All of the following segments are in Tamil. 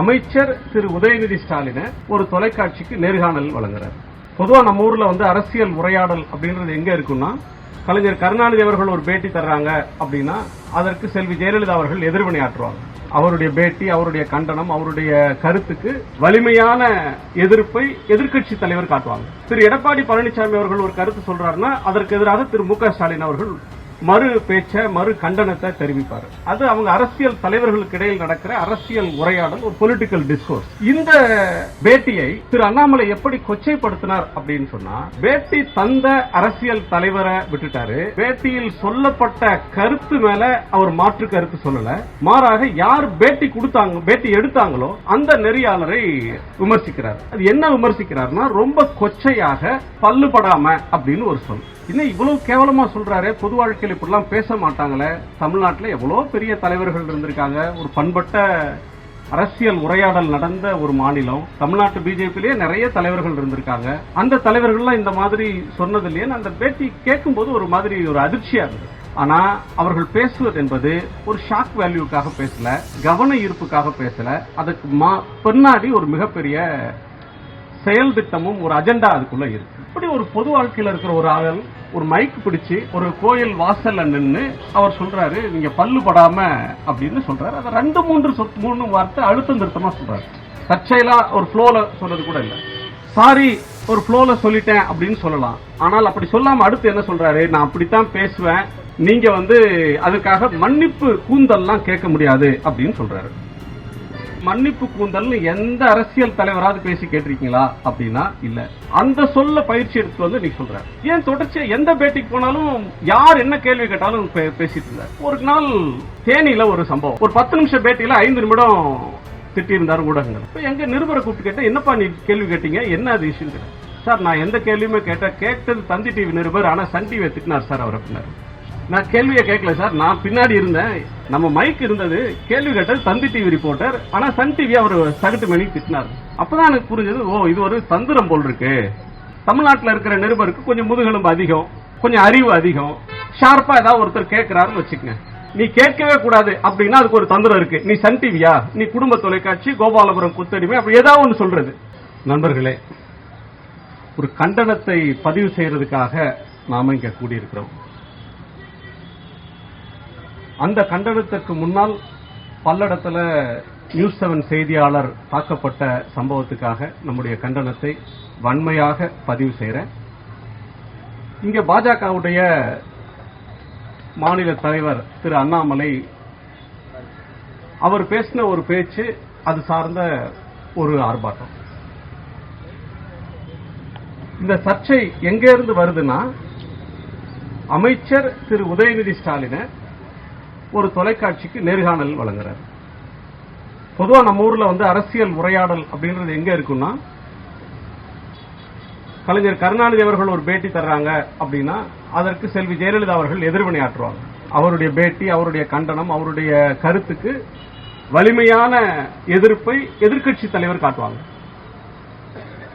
அமைச்சர் திரு உதயநிதி ஸ்டாலின ஒரு தொலைக்காட்சிக்கு நேர்காணல் வழங்குறார். பொதுவா நம்ம ஊர்ல வந்து அரசியல் உரையாடல் அப்படின்றது எங்க இருக்குன்னா கலைஞர் கருணாநிதி அவர்கள் ஒரு பேட்டி தர்றாங்க அப்படின்னா அதற்கு செல்வி ஜெயலலிதா அவர்கள் எதிர்வினையாற்றுவாங்க அவருடைய பேட்டி அவருடைய கண்டனம் அவருடைய கருத்துக்கு வலிமையான எதிர்ப்பை எதிர்க்கட்சி தலைவர் காட்டுவாங்க. திரு எடப்பாடி பழனிசாமி அவர்கள் ஒரு கருத்து சொல்றாருன்னா அதற்கு எதிராக திரு மு க ஸ்டாலின் அவர்கள் மறு பேச்ச மறு கண்டனத்தை தெரிவிப்பார். அது அவங்க அரசியல் தலைவர்களுக்கு இடையில் நடக்கிற அரசியல் உரையாடல் ஒரு பொலிட்டிக்கல் டிஸ்கோர்ஸ் இந்த பேட்டியை திரு அண்ணாமலை எப்படி கொச்சைப்படுத்தினார் அப்படின்னு சொன்னா பேட்டி தந்த அரசியல் தலைவரை விட்டுட்டாரு. பேட்டியில் சொல்லப்பட்ட கருத்து மேல அவர் மாற்று கருத்து சொல்லல. மாறாக யார் பேட்டி கொடுத்தாங்க பேட்டி எடுத்தாங்களோ அந்த நெறியாளரை விமர்சிக்கிறார். அது என்ன விமர்சிக்கிறார்னா ரொம்ப கொச்சையாக பல்லுபடாம அப்படின்னு ஒரு சொல். இன்னும் இவ்வளவு கேவலமா சொல்றாரு பொது வாழ்க்கையில் இப்படிலாம் பேச மாட்டாங்களே. தமிழ்நாட்டில் எவ்வளோ பெரிய தலைவர்கள் இருந்திருக்காங்க. ஒரு பண்பட்ட அரசியல் உரையாடல் நடந்த ஒரு மாநிலம். தமிழ்நாட்டு பிஜேபியிலேயே நிறைய தலைவர்கள் இருந்திருக்காங்க. அந்த தலைவர்கள்லாம் இந்த மாதிரி சொன்னது இல்லையே அந்த பேட்டி கேட்கும்போது ஒரு மாதிரி ஒரு அதிர்ச்சியா இருந்தது. ஆனா அவர்கள் பேசுவது என்பது ஒரு ஷாக் வேல்யூக்காக பேசல. கவன ஈர்ப்புக்காக பேசல. அதுக்கு மா- பின்னாடி ஒரு மிகப்பெரிய செயல் திட்டமும் ஒரு அஜெண்டா அதுக்குள்ள இருக்கு. இப்படி ஒரு பொது வாழ்க்கையில் இருக்கிற ஒரு ஆள் ஒரு மைக் பிடிச்சு ஒரு கோயில் வாசல்ல நின்று அவர் சொல்றாரு நீங்க பல்லு படாம அப்படின்னு சொல்றாரு. அதை ரெண்டு மூன்று சொத்து மூணு வார்த்தை அழுத்தம் திருத்தமா சொல்றாரு. தற்செயலா ஒரு ஃப்ளோல சொல்றது கூட இல்லை. சாரி ஒரு ஃப்ளோல சொல்லிட்டேன் அப்படின்னு சொல்லலாம். ஆனால் அப்படி சொல்லாம அடுத்து என்ன சொல்றாரு? நான் அப்படித்தான் பேசுவேன். நீங்க வந்து அதுக்காக மன்னிப்பு கூந்தல்லாம் கேட்க முடியாது அப்படின்னு சொல்றாரு. மன்னிப்பு கூந்தல்னு எந்த அரசியல் தலைவராவது பேசி கேட்டிருக்கீங்களா அப்படின்னா இல்ல. அந்த சொல்ல பயிற்சி எடுத்து வந்து நீ சொல்ற ஏன் தொடர்ச்சியா எந்த பேட்டிக்கு போனாலும் யார் என்ன கேள்வி கேட்டாலும் பேசிட்டு இருந்தார். ஒரு நாள் தேனியில ஒரு சம்பவம். ஒரு பத்து நிமிஷம் பேட்டியில ஐந்து நிமிடம் திட்டியிருந்தார் ஊடகங்கள். இப்ப எங்க நிருபரை கூப்பிட்டு கேட்டேன் என்னப்பா நீ கேள்வி கேட்டீங்க? என்ன அது இஷ்யூ சார் நான் எந்த கேள்வியுமே கேட்டேன். கேட்டது தந்தி டிவி நிருபர். ஆனா சன் டிவி திட்டினார் சார் அவர் அப்படின்னாரு. நான் கேள்வியை கேட்கல சார். நான் பின்னாடி இருந்தேன். நம்ம மைக் இருந்தது. கேள்வி கேட்டது தந்தி டிவி ரிப்போர்ட்டர் ஆனா சன் டிவி அவர் சகட்டு மணி திட்டினார். அப்பதான் எனக்கு புரிஞ்சது ஓ இது ஒரு தந்திரம் போல் இருக்கு. தமிழ்நாட்டில் இருக்கிற நிருபருக்கு கொஞ்சம் முதுகெலும்பு அதிகம். கொஞ்சம் அறிவு அதிகம். ஷார்ப்பா ஏதாவது ஒருத்தர் கேட்கிறாருன்னு வச்சுக்கங்க. நீ கேட்கவே கூடாது அப்படின்னா அதுக்கு ஒரு தந்திரம் இருக்கு. நீ சன் டிவியா? நீ குடும்ப தொலைக்காட்சி கோபாலபுரம் குத்தடிமை அப்படி ஏதாவது ஒன்று சொல்றது. நண்பர்களே ஒரு கண்டனத்தை பதிவு செய்யறதுக்காக நாம இங்க கூடியிருக்கிறோம். அந்த கண்டனத்திற்கு முன்னால் பல்லடத்துல நியூஸ் செவன் செய்தியாளர் தாக்கப்பட்ட சம்பவத்துக்காக நம்முடைய கண்டனத்தை வன்மையாக பதிவு செய்கிறேன் இங்க பாஜகவுடைய மாநில தலைவர் திரு அண்ணாமலை அவர் பேசின ஒரு பேச்சு அது சார்ந்த ஒரு ஆர்ப்பாட்டம். இந்த சர்ச்சை எங்க இருந்து வருதுன்னா அமைச்சர் திரு உதயநிதி ஸ்டாலினை ஒரு தொலைக்காட்சிக்கு நேர்காணல் வழங்குறார். பொதுவா நம்ம ஊர்ல வந்து அரசியல் உரையாடல் அப்படின்றது எங்க இருக்குன்னா கலைஞர் கருணாநிதி அவர்கள் ஒரு பேட்டி தர்றாங்க அப்படின்னா அதற்கு செல்வி ஜெயலலிதா அவர்கள் எதிர்வினையாற்றுவாங்க அவருடைய பேட்டி அவருடைய கண்டனம் அவருடைய கருத்துக்கு வலிமையான எதிர்ப்பை எதிர்க்கட்சி தலைவர் காட்டுவாங்க.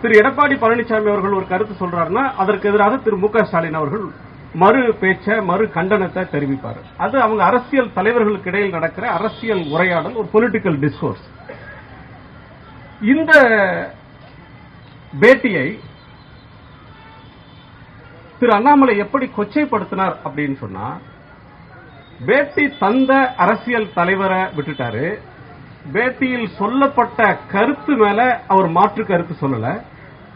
திரு எடப்பாடி பழனிசாமி அவர்கள் ஒரு கருத்து சொல்றாருன்னா அதற்கு எதிராக திரு மு க ஸ்டாலின் அவர்கள் மறு பேச்ச மறு கண்டனத்தை தெரிவிப்பார். அது அவங்க அரசியல் தலைவர்களுக்கு இடையில் நடக்கிற அரசியல் உரையாடல் ஒரு பொலிட்டிக்கல் டிஸ்கோர்ஸ் இந்த பேட்டியை திரு அண்ணாமலை எப்படி கொச்சைப்படுத்தினார் அப்படின்னு சொன்னா பேட்டி தந்த அரசியல் தலைவரை விட்டுட்டாரு. பேட்டியில் சொல்லப்பட்ட கருத்து மேல அவர் மாற்று கருத்து சொல்லல.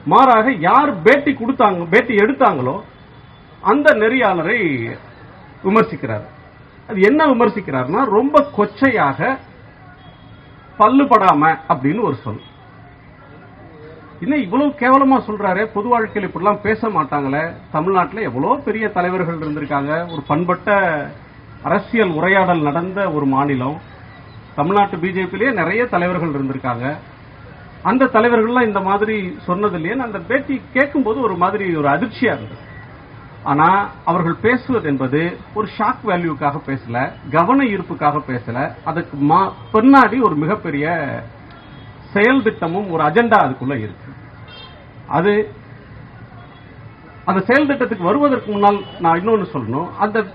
மாறாக யார் பேட்டி கொடுத்தாங்க பேட்டி எடுத்தாங்களோ அந்த நெறியாளரை விமர்சிக்கிறார். அது என்ன விமர்சிக்கிறார்னா ரொம்ப கொச்சையாக பல்லுபடாம அப்படின்னு ஒரு சொல். இன்னும் இவ்வளவு கேவலமா சொல்றாரு பொது வாழ்க்கையில் இப்படிலாம் பேச மாட்டாங்களே. தமிழ்நாட்டில் எவ்வளவு பெரிய தலைவர்கள் இருந்திருக்காங்க. ஒரு பண்பட்ட அரசியல் உரையாடல் நடந்த ஒரு மாநிலம். தமிழ்நாட்டு பிஜேபியிலேயே நிறைய தலைவர்கள் இருந்திருக்காங்க. அந்த தலைவர்கள்லாம் இந்த மாதிரி சொன்னது இல்லையே அந்த பேட்டி கேட்கும்போது ஒரு மாதிரி ஒரு அதிர்ச்சியா இருந்தது. ஆனா அவர்கள் பேசுவது என்பது ஒரு ஷாக் வேல்யூக்காக பேசல கவன ஈர்ப்புக்காக பேசல. அதுக்கு மா- பின்னாடி ஒரு மிகப்பெரிய செயல் திட்டமும் ஒரு அஜெண்டா அதுக்குள்ள இருக்கு. அது அந்த செயல் திட்டத்துக்கு வருவதற்கு முன்னால் நான் இன்னொன்று சொல்லணும். அந்த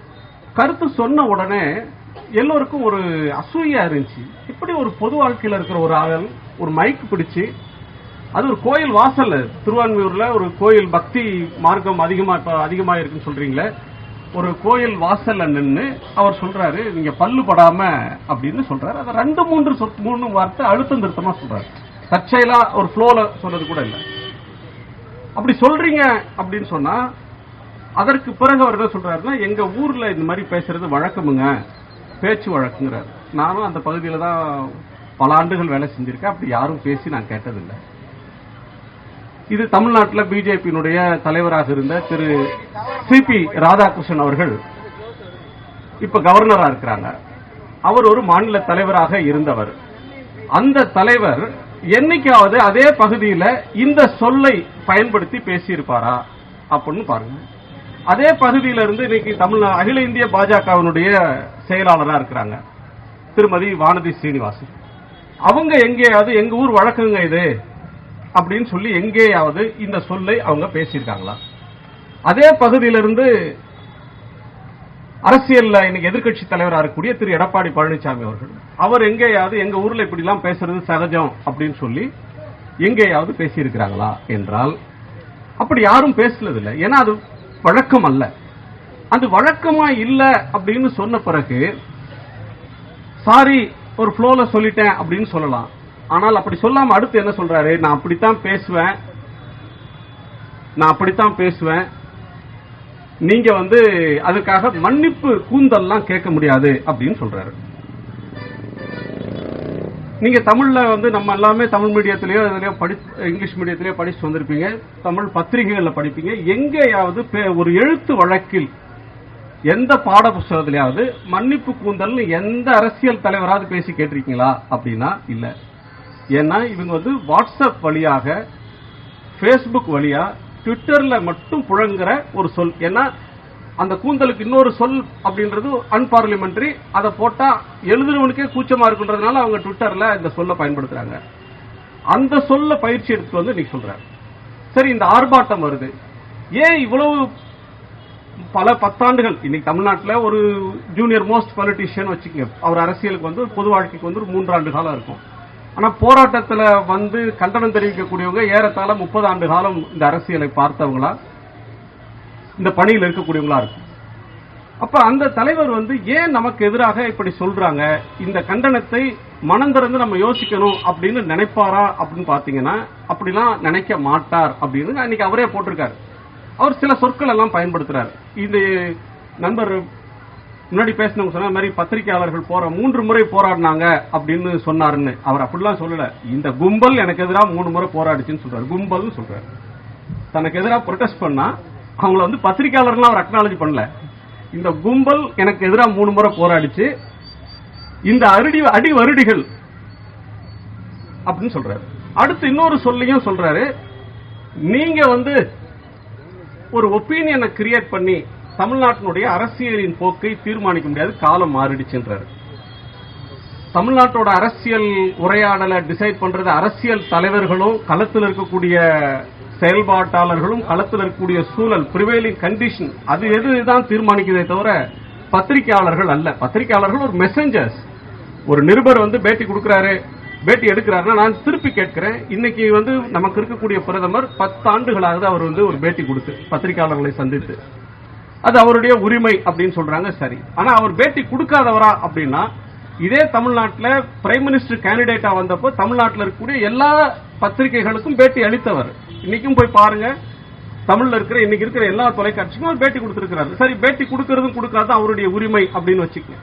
கருத்து சொன்ன உடனே எல்லோருக்கும் ஒரு அசூயா இருந்துச்சு. இப்படி ஒரு பொது வாழ்க்கையில் இருக்கிற ஒரு ஆள் ஒரு மைக் பிடிச்சு அது ஒரு கோயில் வாசல்ல. திருவான்மையூர்ல ஒரு கோயில் பக்தி மார்க்கம் அதிகமா இப்ப அதிகமா இருக்குன்னு சொல்றீங்களே. ஒரு கோயில் வாசல்ல நின்னு அவர் சொல்றாரு நீங்க பல்லு படாம அப்படின்னு சொல்றாரு. அதை ரெண்டு மூன்று சொத்து மூணு வார்த்தை அழுத்தம் திருத்தமா சொல்றாரு. தற்செயலா ஒரு ஃப்ளோல சொன்னது கூட இல்ல. அப்படி சொல்றீங்க அப்படின்னு சொன்னா அதற்கு பிறகு அவர் என்ன சொல்றாருன்னா எங்க ஊர்ல இந்த மாதிரி பேசுறது வழக்கமுங்க. பேச்சு வழக்குங்கிறார். நானும் அந்த பகுதியில தான் பல ஆண்டுகள் வேலை செஞ்சிருக்கேன். அப்படி யாரும் பேசி நான் கேட்டதில்லை. இது தமிழ்நாட்டில் பிஜேபியினுடைய தலைவராக இருந்த திரு சிபி ராதாகிருஷ்ணன் அவர்கள் இப்ப கவர்னரா இருக்கிறாங்க. அவர் ஒரு மாநில தலைவராக இருந்தவர். அந்த தலைவர் என்னைக்காவது அதே பகுதியில இந்த சொல்லை பயன்படுத்தி பேசியிருப்பாரா அப்படின்னு பாருங்க. அதே பகுதியில இருந்து இன்னைக்கு தமிழ்நா அகில இந்திய பாஜகவினுடைய செயலாளராக இருக்கிறாங்க. திருமதி வானதி ஸ்ரீனிவாசன் அவங்க எங்கேயாவது எங்க ஊர் வழக்குங்க இது. அப்படின்னு சொல்லி எங்கேயாவது இந்த சொல்லை அவங்க பேசியிருக்காங்களா? அதே பகுதியிலிருந்து அரசியல்ல இன்னைக்கு எதிர்க்கட்சி தலைவராக இருக்கக்கூடிய திரு எடப்பாடி பழனிசாமி அவர்கள் அவர் எங்கேயாவது எங்க ஊர்ல இப்படி எல்லாம் பேசுறது சகஜம் அப்படின்னு சொல்லி எங்கேயாவது பேசியிருக்கிறாங்களா என்றால் அப்படி யாரும் பேசுனது இல்லை ஏன்னா அது வழக்கம் அல்ல. அது வழக்கமா இல்ல அப்படின்னு சொன்ன பிறகு சாரி ஒரு ஃப்ளோல சொல்லிட்டேன் அப்படின்னு சொல்லலாம். ஆனால் அப்படி சொல்லாம அடுத்து என்ன சொல்றாரு? நான் அப்படித்தான் பேசுவேன். நான் அப்படித்தான் பேசுவேன். நீங்க வந்து அதுக்காக மன்னிப்பு கூந்தல்லாம் கேட்க முடியாது அப்படின்னு சொல்றாரு. நீங்க தமிழ்ல வந்து நம்ம எல்லாமே தமிழ் மீடியத்திலயோ இதுலயோ படி இங்கிலீஷ் மீடியத்திலயோ படிச்சு வந்திருப்பீங்க. தமிழ் பத்திரிகைகள்ல படிப்பீங்க. எங்கேயாவது பே- ஒரு எழுத்து வழக்கில் எந்த பாட புஸ்தகத்திலேயாவது மன்னிப்பு கூந்தல்னு எந்த அரசியல் தலைவராவது பேசி கேட்டிருக்கீங்களா? அப்படின்னா இல்ல. ஏன்னா இவங்க வந்து வாட்ஸ்அப் வழியாக ஃபேஸ்புக் வழியா ட்விட்டர்ல மட்டும் புழங்குற ஒரு சொல். ஏன்னா அந்த கூந்தலுக்கு இன்னொரு சொல் அப்படின்றது அன்பார்லிமெண்டரி அதை போட்டா எழுதுறவனுக்கே கூச்சமா இருக்குன்றதுனால அவங்க ட்விட்டர்ல இந்த சொல்ல பயன்படுத்துறாங்க. அந்த சொல்ல பயிற்சி எடுத்து வந்து நீங்க சொல்றாரு. சரி இந்த ஆர்ப்பாட்டம் வருது. ஏன் இவ்வளவு பல பத்தாண்டுகள் இன்னைக்கு தமிழ்நாட்டில் ஒரு ஜூனியர் மோஸ்ட் பொலிட்டிஷியன் வச்சுக்கோங்க. அவர் அரசியலுக்கு வந்து பொது வாழ்க்கைக்கு வந்து ஒரு மூன்றாண்டு காலம் இருக்கும். ஆனா போராட்டத்துல வந்து கண்டனம் தெரிவிக்கக்கூடியவங்க ஏறத்தாழ முப்பது ஆண்டு காலம் இந்த அரசியலை பார்த்தவங்களா? இந்த பணியில் இருக்கக்கூடியவங்களா இருக்கும் அப்ப அந்த தலைவர் வந்து ஏன் நமக்கு எதிராக இப்படி சொல்றாங்க? இந்த கண்டனத்தை மனம் திறந்து நம்ம யோசிக்கணும் அப்படின்னு நினைப்பாரா அப்படின்னு பாத்தீங்கன்னா அப்படிலாம் நினைக்க மாட்டார் அப்படின்னு அன்னைக்கு அவரே போட்டிருக்காரு. அவர் சில சொற்கள் எல்லாம் பயன்படுத்துறாரு. இது நண்பர் முன்னாடி பேசினவங்க சொன்ன மாதிரி பத்திரிகையாளர்கள் போற மூன்று முறை போராடினாங்க அப்படின்னு சொன்னாருன்னு. அவர் அப்படிலாம் சொல்லல. இந்த கும்பல் எனக்கு எதிராக மூணு முறை போராடிச்சுன்னு சொல்றாரு. கும்பல்னு சொல்றாரு. தனக்கு எதிராக ப்ரொடெஸ்ட் பண்ணா அவங்கள வந்து பத்திரிகையாளர்லாம் அவர் அக்னாலஜி பண்ணல. இந்த கும்பல் எனக்கு எதிராக மூணு முறை போராடிச்சு. இந்த அருடி அடி வருடிகள் அப்படின்னு சொல்றாரு. அடுத்து இன்னொரு சொல்லியும் சொல்றாரு. நீங்க வந்து ஒரு ஒப்பீனியனை கிரியேட் பண்ணி தமிழ்நாட்டினுடைய அரசியலின் போக்கை தீர்மானிக்க முடியாது. காலம் மாறிடுச்சுன்றாரு தமிழ்நாட்டோட அரசியல் உரையாடலை டிசைட் பண்றது அரசியல் தலைவர்களும் களத்தில் இருக்கக்கூடிய செயல்பாட்டாளர்களும் களத்தில் இருக்கக்கூடிய சூழல் பிரிவேலிங் கண்டிஷன் அது எதுதான் தீர்மானிக்கிறதே தவிர பத்திரிகையாளர்கள் அல்ல. பத்திரிகையாளர்கள் ஒரு மெசஞ்சர்ஸ் ஒரு நிருபர் வந்து பேட்டி கொடுக்கிறாரு பேட்டி எடுக்கிறாருன்னா நான் திருப்பி கேட்கிறேன். இன்னைக்கு வந்து நமக்கு இருக்கக்கூடிய பிரதமர் பத்தாண்டுகளாக அவர் வந்து ஒரு பேட்டி கொடுத்து பத்திரிகையாளர்களை சந்தித்து. அது அவருடைய உரிமை அப்படின்னு சொல்றாங்க சரி. ஆனா அவர் பேட்டி கொடுக்காதவரா அப்படின்னா இதே தமிழ்நாட்டில் பிரைம் மினிஸ்டர் கேண்டிடேட்டா வந்தப்போ தமிழ்நாட்டில் இருக்கக்கூடிய எல்லா பத்திரிகைகளுக்கும் பேட்டி அளித்தவர். இன்னைக்கும் போய் பாருங்க தமிழ்ல இருக்கிற இன்னைக்கு இருக்கிற எல்லா தொலைக்காட்சிக்கும் அவர் பேட்டி கொடுத்திருக்கிறாரு. சரி பேட்டி கொடுக்கறதும் கொடுக்காத அவருடைய உரிமை அப்படின்னு வச்சுக்கங்க.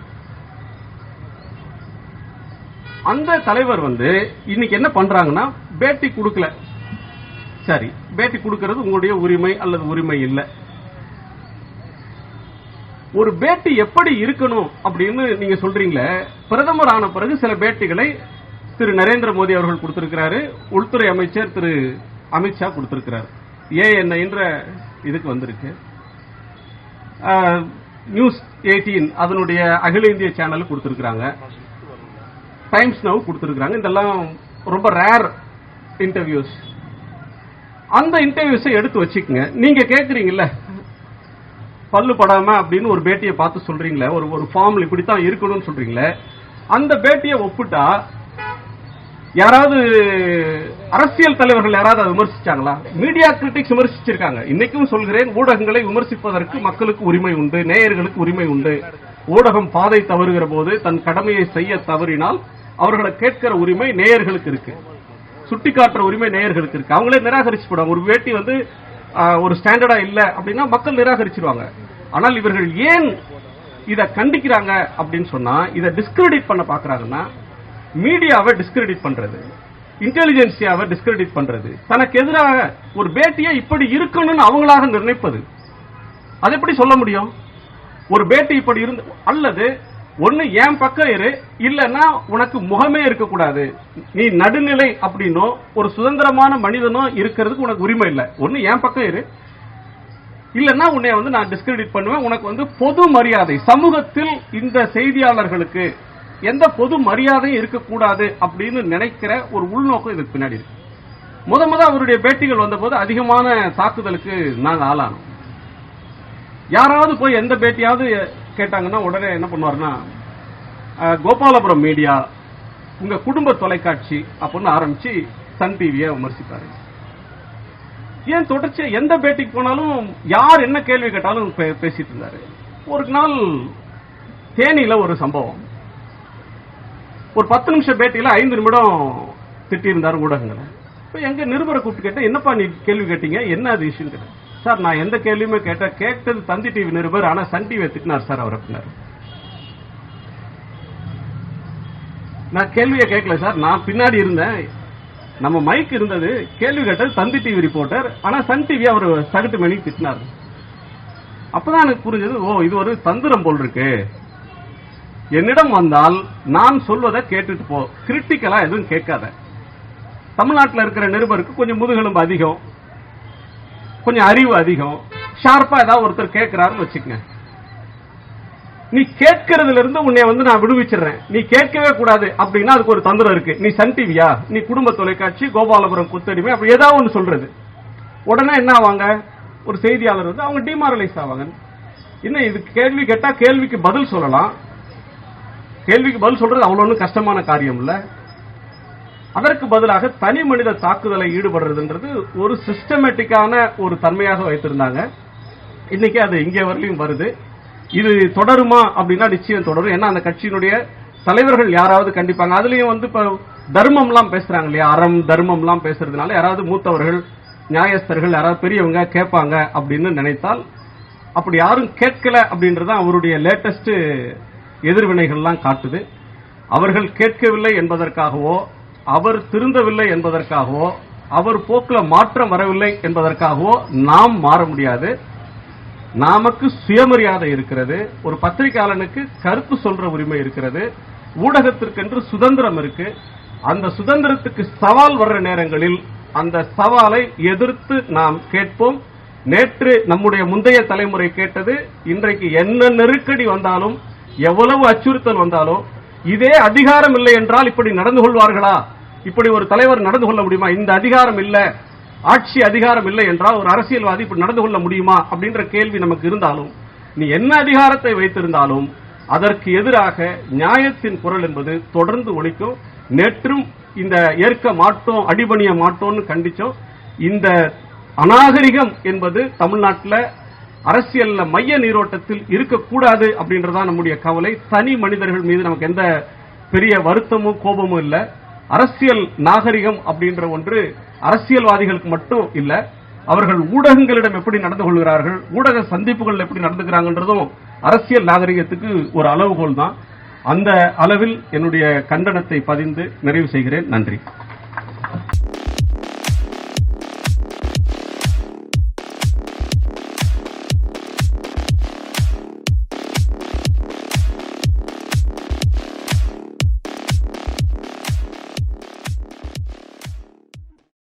அந்த தலைவர் வந்து இன்னைக்கு என்ன பண்றாங்கன்னா பேட்டி கொடுக்கல. சரி பேட்டி கொடுக்கறது உங்களுடைய உரிமை அல்லது உரிமை இல்லை. ஒரு பேட்டி எப்படி இருக்கணும் அப்படின்னு நீங்க சொல்றீங்களே பிரதமர் ஆன பிறகு சில பேட்டிகளை திரு நரேந்திர மோடி அவர்கள் கொடுத்திருக்கிறாரு உள்துறை அமைச்சர் திரு அமித்ஷா கொடுத்திருக்கிறார். ஏஎன்ஐ என்ற இதுக்கு வந்திருக்கு. நியூஸ் எயிட்டீன் அதனுடைய அகில இந்திய சேனல் கொடுத்திருக்கிறாங்க. டைம்ஸ் நவ் கொடுத்திருக்கிறாங்க. இதெல்லாம் ரொம்ப ரேர் இன்டர்வியூஸ் அந்த இன்டர்வியூஸை எடுத்து வச்சுக்கோங்க. நீங்க கேக்குறீங்கல்ல பல்லு படாம அப்படின்னு ஒரு பேட்டியை பார்த்து சொல்றீங்களே ஒரு ஒரு ஃபார்ம்ல இப்படித்தான் இருக்கணும்னு சொல்றீங்களே அந்த பேட்டியை ஒப்பிட்டா யாராவது அரசியல் தலைவர்கள் யாராவது அதை விமர்சிச்சாங்களா? Media critics விமர்சிச்சிருக்காங்க. இன்னைக்கும் சொல்கிறேன் ஊடகங்களை விமர்சிப்பதற்கு மக்களுக்கு உரிமை உண்டு நேயர்களுக்கு உரிமை உண்டு. ஊடகம் பாதை தவறுகிற போது தன் கடமையை செய்ய தவறினால் அவர்களை கேட்கிற உரிமை நேயர்களுக்கு இருக்கு. சுட்டிக்காட்டுற உரிமை நேயர்களுக்கு இருக்கு. அவங்களே நிராகரிச்சு போடுவாங்க. ஒரு வேட்டி வந்து ஒரு ஸ்டாண்டர்டா இல்ல அப்படின்னா மக்கள் நிராகரிச்சிருவாங்க. ஆனால் இவர்கள் ஏன் இதை கண்டிக்கிறாங்க அப்படின்னு சொன்னா இதை டிஸ்கிரெடிட் பண்ண பாக்குறாங்கன்னா மீடியாவை டிஸ்கிரெடிட் பண்றது இன்டெலிஜென்சியாவை டிஸ்கிரெடிட் பண்றது தனக்கு எதிராக ஒரு பேட்டியை இப்படி இருக்கணும்னு அவங்களாக நிர்ணயிப்பது. அது எப்படி சொல்ல முடியும்? ஒரு பேட்டி இப்படி இருந்து அல்லது ஒன்னு என் பக்கம் இரு இல்லைன்னா உனக்கு முகமே இருக்கக்கூடாது. நீ நடுநிலை அப்படின்னோ ஒரு சுதந்திரமான மனிதனோ இருக்கிறதுக்கு உனக்கு உரிமை இல்லை. ஒன்னு என் பக்கம் இரு. இல்லன்னா உன்னை வந்து நான் டிஸ்கிரெடிட் பண்ணுவேன். உனக்கு வந்து பொது மரியாதை சமூகத்தில் இந்த செய்தியாளர்களுக்கு எந்த பொது மரியாதையும் இருக்கக்கூடாது அப்படின்னு நினைக்கிற ஒரு உள்நோக்கம் இதுக்கு பின்னாடி இருக்கு. முத முத அவருடைய பேட்டிகள் வந்தபோது அதிகமான தாக்குதலுக்கு நாங்கள் ஆளானோம். யாராவது போய் எந்த பேட்டியாவது கேட்டாங்கன்னா உடனே என்ன பண்ணுவாருன்னா கோபாலபுரம் மீடியா உங்க குடும்ப தொலைக்காட்சி அப்படின்னு ஆரம்பிச்சு சன் டிவியை விமர்சிப்பாரு. ஏன் தொடர்ச்சியா எந்த பேட்டிக்கு போனாலும் யார் என்ன கேள்வி கேட்டாலும் பே- பேசிட்டு இருந்தாரு. ஒரு நாள் தேனியில ஒரு சம்பவம். ஒரு பத்து நிமிஷம் பேட்டியில ஐந்து நிமிடம் திட்டியிருந்தார் ஊடகங்களை. இப்ப எங்க நிருபரை கூப்பிட்டு கேட்டேன் என்னப்பா நீ கேள்வி கேட்டீங்க? என்ன அது இஷ்யூன்னு கேட்டேன் சார் நான் எந்த கேள்வியுமே கேட்டேன் கேட்டது தந்தி டிவி நிருபர் ஆனா சன் டிவி திட்டினார் சார் அவர் அப்படின்னாரு நான் கேள்வியை கேட்கல சார். நான் பின்னாடி இருந்தேன். நம்ம மைக் இருந்தது. கேள்வி கேட்டது தந்தி டிவி ரிப்போர்ட்டர் ஆனா சன் டிவி அவர் சகட்டு மணி திட்டினார். அப்பதான் எனக்கு புரிஞ்சது ஓ இது ஒரு தந்திரம் போல் இருக்கு. என்னிடம் வந்தால் நான் சொல்வதை கேட்டுட்டு போ. கிரிட்டிக்கலா எதுவும் கேட்காத. தமிழ்நாட்டில் இருக்கிற நிருபருக்கு கொஞ்சம் முதுகெலும்பு அதிகம். கொஞ்சம் அறிவு அதிகம். ஷார்ப்பா ஏதாவது ஒருத்தர் கேட்கிறாருன்னு வச்சுக்கங்க. நீ கேட்கறதுல இருந்து உன்னை வந்து நான் விடுவிச்சிடுறேன். நீ கேட்கவே கூடாது அப்படின்னா அதுக்கு ஒரு தந்திரம் இருக்கு. நீ சன் டிவியா நீ குடும்ப தொலைக்காட்சி கோபாலபுரம் குத்தடிமை அப்படி ஏதாவது ஒன்று சொல்றது. உடனே என்ன ஆவாங்க? ஒரு செய்தியாளர் வந்து அவங்க டிமாரலைஸ் ஆவாங்க. என்ன இதுக்கு கேள்வி கேட்டா கேள்விக்கு பதில் சொல்லலாம். கேள்விக்கு பதில் சொல்றது அவ்வளவு ஒன்றும் கஷ்டமான காரியம் இல்ல. அதற்கு பதிலாக தனி மனித தாக்குதலை ஈடுபடுறதுன்றது ஒரு சிஸ்டமேட்டிக்கான ஒரு தன்மையாக வைத்திருந்தாங்க. இன்னைக்கு அது இங்கே வரலையும் வருது. இது தொடருமா அப்படின்னா நிச்சயம் தொடரும். ஏன்னா அந்த கட்சியினுடைய தலைவர்கள் யாராவது கண்டிப்பாங்க. அதுலயும் வந்து இப்ப தர்மம்லாம் பேசுறாங்க இல்லையா? அறம் தர்மம்லாம் பேசுறதுனால யாராவது மூத்தவர்கள் நியாயஸ்தர்கள் யாராவது பெரியவங்க கேட்பாங்க அப்படின்னு நினைத்தால் அப்படி யாரும் கேட்கல அப்படின்றது அவருடைய லேட்டஸ்ட் எதிர்வினைகள்லாம் காட்டுது. அவர்கள் கேட்கவில்லை என்பதற்காகவோ அவர் திருந்தவில்லை என்பதற்காகவோ அவர் போக்கில் மாற்றம் வரவில்லை என்பதற்காகவோ நாம் மாற முடியாது. நமக்கு சுயமரியாதை இருக்கிறது. ஒரு பத்திரிகையாளனுக்கு கருத்து சொல்ற உரிமை இருக்கிறது. ஊடகத்திற்கென்று சுதந்திரம் இருக்கு. அந்த சுதந்திரத்துக்கு சவால் வர்ற நேரங்களில் அந்த சவாலை எதிர்த்து நாம் கேட்போம். நேற்று நம்முடைய முந்தைய தலைமுறை கேட்டது இன்றைக்கு என்ன நெருக்கடி வந்தாலும் எவ்வளவு அச்சுறுத்தல் வந்தாலும் இதே அதிகாரம் இல்லை என்றால் இப்படி நடந்து கொள்வார்களா? இப்படி ஒரு தலைவர் நடந்து கொள்ள முடியுமா? இந்த அதிகாரம் இல்லை. ஆட்சி அதிகாரம் இல்லை என்றால் ஒரு அரசியல்வாதி இப்படி நடந்து கொள்ள முடியுமா? அப்படின்ற கேள்வி நமக்கு இருந்தாலும் நீ என்ன அதிகாரத்தை வைத்திருந்தாலும் அதற்கு எதிராக நியாயத்தின் குரல் என்பது தொடர்ந்து ஒழிக்கும் நேற்றும் இந்த ஏற்க மாட்டோம் அடிபணிய மாட்டோம்னு கண்டிச்சோம். இந்த அநாகரிகம் என்பது தமிழ்நாட்டில் அரசியல்ல மைய நீரோட்டத்தில் இருக்கக்கூடாது அப்படின்றதான் நம்முடைய கவலை. தனி மனிதர்கள் மீது நமக்கு எந்த பெரிய வருத்தமும் கோபமும் இல்லை. அரசியல் நாகரிகம் அப்படின்ற ஒன்று அரசியல்வாதிகளுக்கு மட்டும் இல்லை அவர்கள் ஊடகங்களிடம் எப்படி நடந்து கொள்கிறார்கள் ஊடக சந்திப்புகள் எப்படி நடந்துக்கிறாங்கன்றதும் அரசியல் நாகரிகத்துக்கு ஒரு அளவுகோல் தான் அந்த அளவில் என்னுடைய கண்டனத்தை பதிந்து நிறைவு செய்கிறேன். நன்றி.